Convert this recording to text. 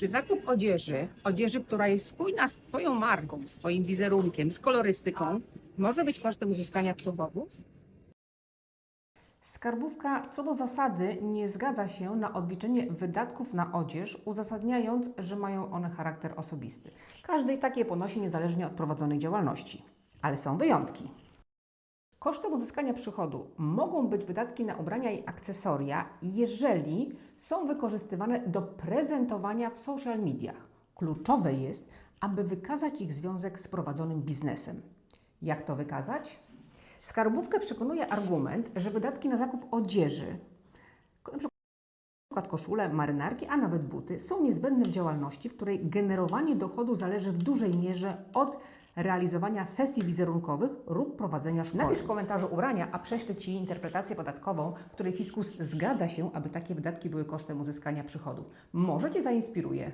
Czy zakup odzieży, odzieży, która jest spójna z Twoją marką, z Twoim wizerunkiem, z kolorystyką, może być kosztem uzyskania przychodów? Skarbówka co do zasady nie zgadza się na odliczenie wydatków na odzież, uzasadniając, że mają one charakter osobisty. Każdy takie ponosi niezależnie od prowadzonej działalności. Ale są wyjątki. Kosztem uzyskania przychodu mogą być wydatki na ubrania i akcesoria, jeżeli są wykorzystywane do prezentowania w social mediach. Kluczowe jest, aby wykazać ich związek z prowadzonym biznesem. Jak to wykazać? Skarbówkę przekonuje argument, że wydatki na zakup odzieży, przykład koszule, marynarki, a nawet buty, są niezbędne w działalności, w której generowanie dochodu zależy w dużej mierze od realizowania sesji wizerunkowych lub prowadzenia szkoły. Napisz w komentarzu ubrania, a prześlę Ci interpretację podatkową, w której fiskus zgadza się, aby takie wydatki były kosztem uzyskania przychodów. Może Cię zainspiruje.